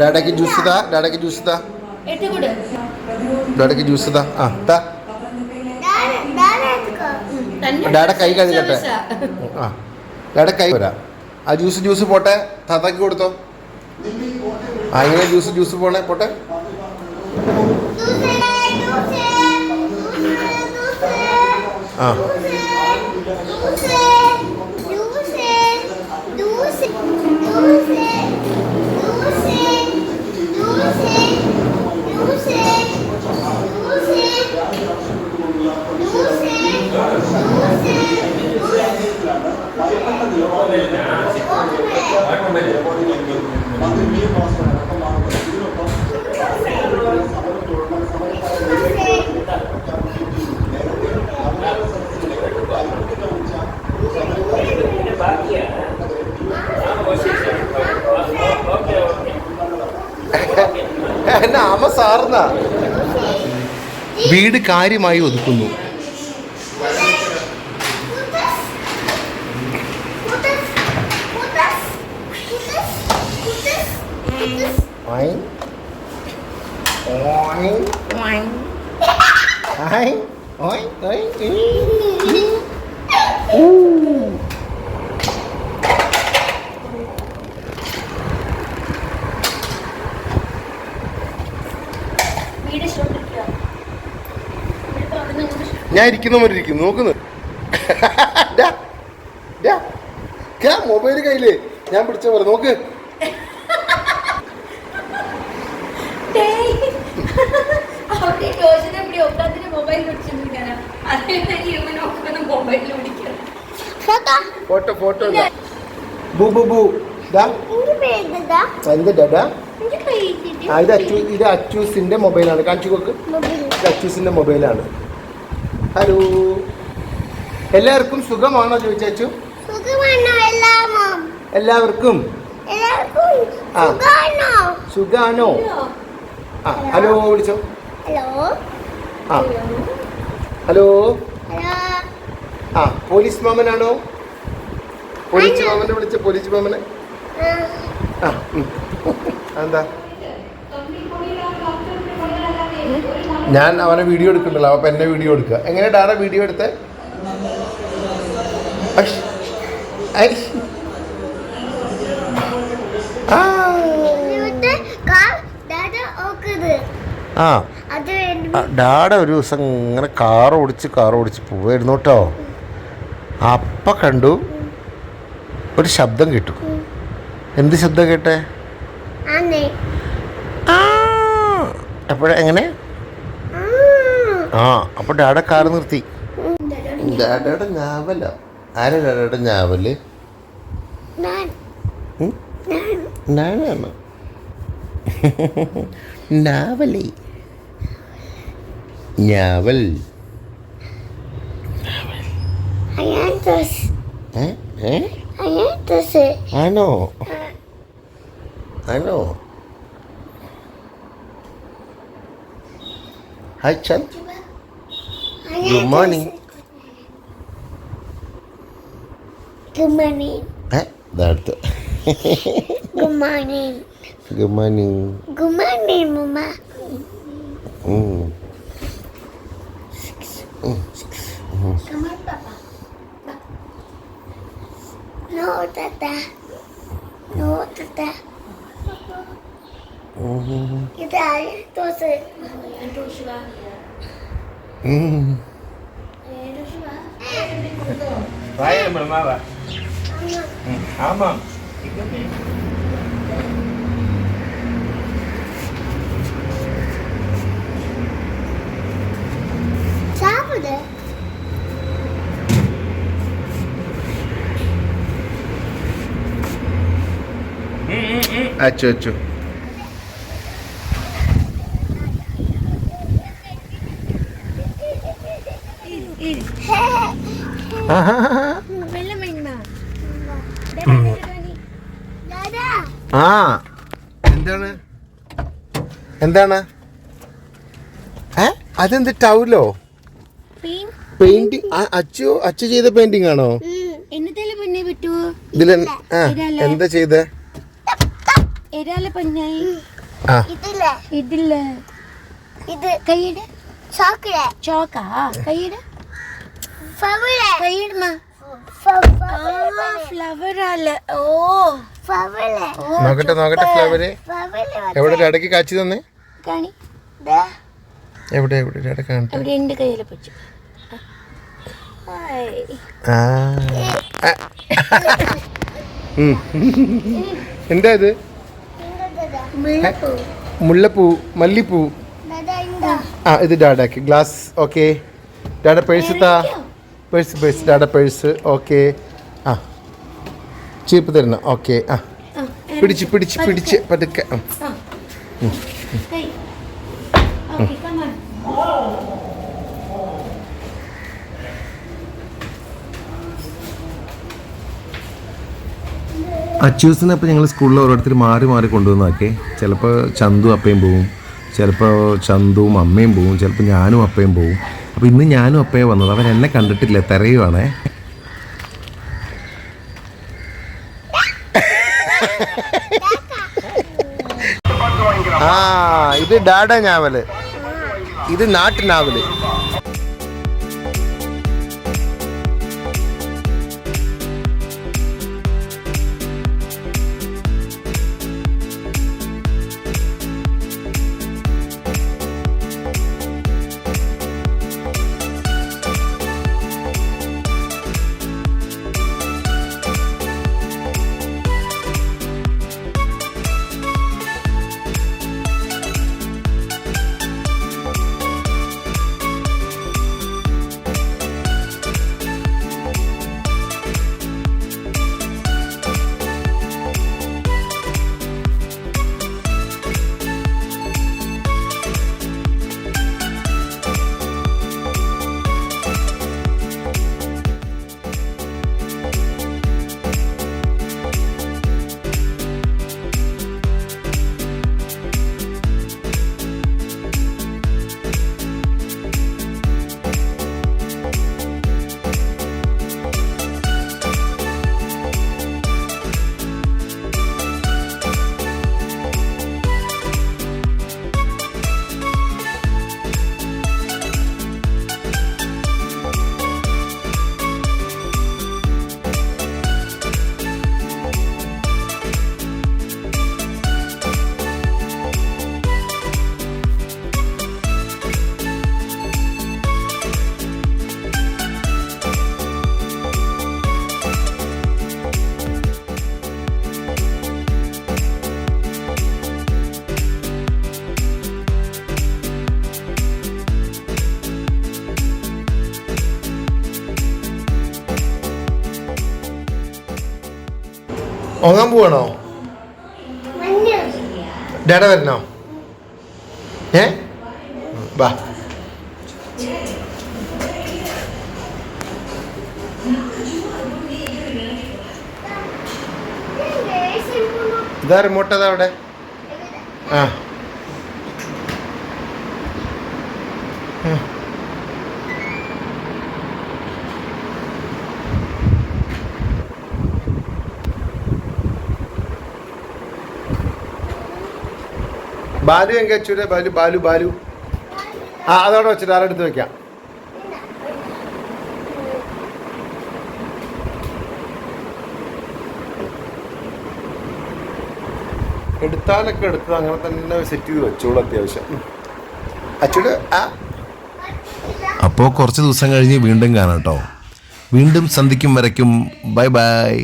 ഡാഡയ്ക്ക് juice താ ഡാഡയ്ക്ക് juice താ. ഡാഡയ്ക്ക് juice താ. ആ താ. ഡാഡ കൈ കഴുകട്ടെ. ആ. ഡാഡ കൈ വരാം. ആ ജ്യൂസ് ജ്യൂസ് പോട്ടെ. താത്താക്ക് കൊടുത്തോ. ആ ഇങ്ങനെ ജ്യൂസ് ജ്യൂസ് പോണേ പോട്ടെ. ആ. എന്നെ വീട് കാര്യമായി ഒതുക്കുന്നു ഓയ്. ഓയ്. ഓയ്, ഓയ്, ഞാൻ ഇരിക്കുന്ന പോലെ ഇരിക്കുന്നു നോക്കുന്നു മൊബൈൽ കയ്യിൽ. ഞാൻ പിടിച്ച പോലെ നോക്ക്. ഫോട്ടോ? ഫോട്ടോ ബു ബു ബു. ഇത് അച്ചു ഇത് അച്ചൂസിന്റെ മൊബൈലാണ്. കാണിച്ചു നോക്ക് ഇത് അച്ചൂസിന്റെ മൊബൈലാണ്. ഹലോ. എല്ലാവർക്കും സുഖമാണോ ചോദിച്ചു എല്ലാവർക്കും? ആ. സുഖാണോ? ആ ഹലോ. വിളിച്ചോ. ഹലോ. ആ. ഹലോ. ആ പോലീസ് മാമനാണോ? പോലീസ് മാമനെ വിളിച്ച പോലീസ് മാമനെ? ആ. എന്താ ഞാൻ അവനെ വീഡിയോ എടുക്കണ്ടല്ലോ അപ്പൊ എന്നെ വീഡിയോ എടുക്കുക. എങ്ങനെ ഡാറ വീഡിയോ എടുത്തേ. ആ. ഡാഡ ഒരു ദിവസം ഇങ്ങനെ കാർ ഓടിച്ച് കാർ ഓടിച്ച് പോവായിരുന്നു കേട്ടോ. അപ്പ കണ്ടു ഒരു ശബ്ദം കേട്ടു. എന്ത് ശബ്ദം കേട്ടെ? എപ്പോഴെങ്ങനെ ആ അപ്പൊ ഡാഡ കാർ നിർത്തി. ഡാഡയുടെ ഞാവല. ആരാ ഡാഡയുടെ ഞാവൽ? ഞാനാണ്? നാവലേ ഞാവൽ. ആണോ? ആണോ? Hi Chand. Good morning. Good morning. Eh, darte. Good morning. Good morning. Good morning, mama. Hmm. No, Tata. No, Tata. Mm-hmm. Kita ada Vai, Emma, vai lá. Hum, Amém. Amém. Fica bem. Acho, acho. Né? Hum. hum, hum. Ah, ആ. എന്താണ്? എന്താണ്? ഏ? അതെന്ത് ടൗലോ? Painting Achu Achu ചെയ്ത painting ആണോ? ഇതിൽ എന്താ ചെയ്തേ? ഇതില്ല ഇതില്ല? ഇത് കൈയിട്? ചോക്ലേറ്റ് ചോക്കാ? കൈയിട്? നോക്കട്ടെ നോക്കട്ടെ ഫ്ലവര് എവിടെ ഇടയ്ക്ക് കാച്ചി തന്നെ? കാണി. ദേ. എവിടെ എവിടെ ഇടയ്ക്ക് പിടിച്ചു. എന്താ ഇത്? മുല്ലപ്പൂ മുല്ലപ്പൂ. ആ ഇത് ഡാഡാക്ക്. Glass okay. ഡാഡ പേഴ്സ് താ. Purse purse dada purse okay ആ. ചീപ്പ് തരണം ഓക്കെ ആ. പിടിച്ച് പിടിച്ച് പിടിച്ച് പതുക്കെ അച്ചൂസിനെ ഇപ്പോൾ ഞങ്ങൾ സ്കൂളിൽ ഓരോരുത്തർ മാറി മാറി കൊണ്ടുവന്നാക്കെ ചിലപ്പോൾ ചന്തു അപ്പയും പോവും ചിലപ്പോൾ ചന്തുവും അമ്മയും പോവും ചിലപ്പോൾ ഞാനും അപ്പയും പോവും. അപ്പോൾ ഇന്ന് ഞാനും അപ്പേ വന്നത്. അവൻ എന്നെ കണ്ടിട്ടില്ല? തിരയുവാണേ. ആ ഇത് ഡാഡ ഞാവൽ. ഇത് നാട്ടു നാവൽ. ഉറങ്ങാൻ പോവാണോ? ഡാഡ വരണോ? ഏ? വാ. ഇതാ റിമോട്ട് അതാ അവിടെ? ആ. ബാലു എങ്കിൽ ബാലു ബാലു ബാലു. ആ അതോടെ വെച്ചിട്ട് ആരെടുത്ത് വെക്കാം? എടുത്താലൊക്കെ എടുത്തത് അങ്ങനെ തന്നെ സെറ്റ് ചെയ്ത് വെച്ചോളൂ അത്യാവശ്യം. അച്ചൂട് ആ? അപ്പോൾ കുറച്ച് ദിവസം കഴിഞ്ഞ് വീണ്ടും കാണാം കേട്ടോ. വീണ്ടും സന്ധിക്കും വരയ്ക്കും. Bye bye